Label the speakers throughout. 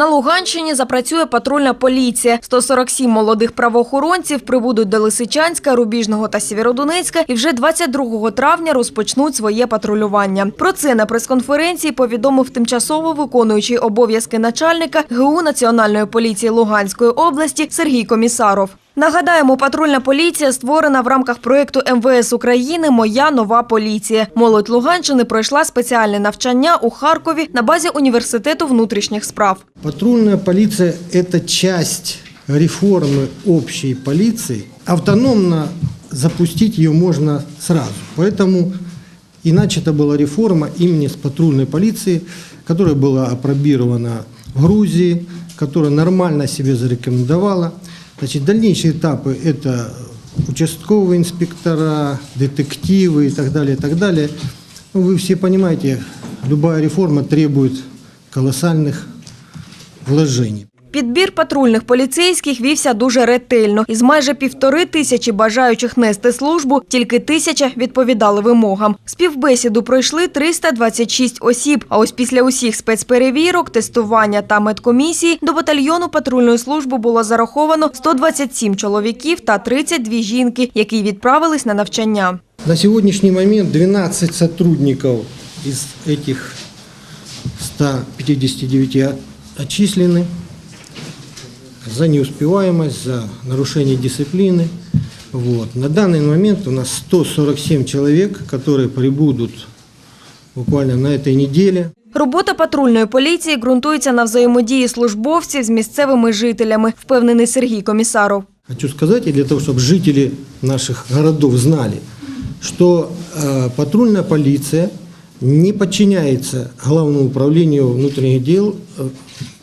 Speaker 1: На Луганщині запрацює патрульна поліція. 147 молодих правоохоронців прибудуть до Лисичанська, Рубіжного та Сєвєродонецька і вже 22 травня розпочнуть своє патрулювання. Про це на прес-конференції повідомив тимчасово виконуючий обов'язки начальника ГУ Національної поліції Луганської області Сергій Комісаров. Нагадаємо, патрульна поліція створена в рамках проєкту МВС України Моя нова поліція. Молодь Луганщини пройшла спеціальне навчання у Харкові на базі університету внутрішніх справ.
Speaker 2: Патрульная полиция – это часть реформы общей полиции. Автономно запустить ее можно сразу. Поэтому и начата была реформа имени с патрульной полиции, которая была опробирована в Грузии, которая нормально себе зарекомендовала. Значит, дальнейшие этапы – это участковые инспектора, детективы и так далее, и так далее. Ну, вы все понимаете, любая реформа требует колоссальных вложений.
Speaker 1: Підбір патрульних поліцейських вівся дуже ретельно. Із майже півтори тисячі бажаючих нести службу, тільки тисяча відповідали вимогам. Співбесіду пройшли 326 осіб. А ось після усіх спецперевірок, тестування та медкомісії до батальйону патрульної служби було зараховано 127 чоловіків та 32 жінки, які відправились на навчання.
Speaker 2: На сегодняшний момент 12 сотрудников из этих 159 отчислены за неуспеваемость, за нарушение дисциплины. Вот. На данный момент у нас 147 человек, которые прибудут буквально на этой неделе.
Speaker 1: Робота патрульної поліції ґрунтується на взаємодії службовців з місцевими жителями, впевнений Сергій Комісаров.
Speaker 2: Хочу сказать, и для того, чтобы жители наших городов знали, что э, патрульная полиция не подчиняется Главному управлению внутренних дел э,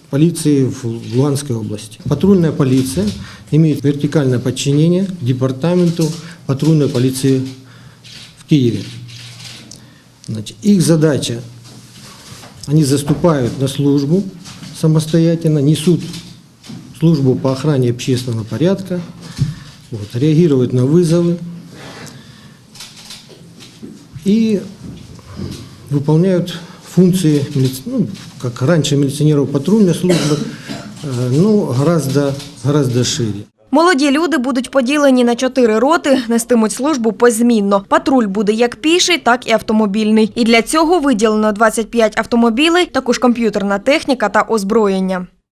Speaker 2: полиции в Луганской области. Патрульная полиция имеет вертикальное подчинение департаменту патрульной полиции в Киеве. Значит, их задача, они заступают на службу самостоятельно, несут службу по охране общественного порядка, вот, реагируют на вызовы и выполняют функции, ну, как раньше милиционеров патрульной службы, ну, гораздо, гораздо шире.
Speaker 1: Молоді люди будуть поділені на чотири роти, нестимуть службу позмінно. Патруль буде як піший, так і автомобільний. І для цього виділено 25 автомобілей, також комп'ютерна техніка та озброєння.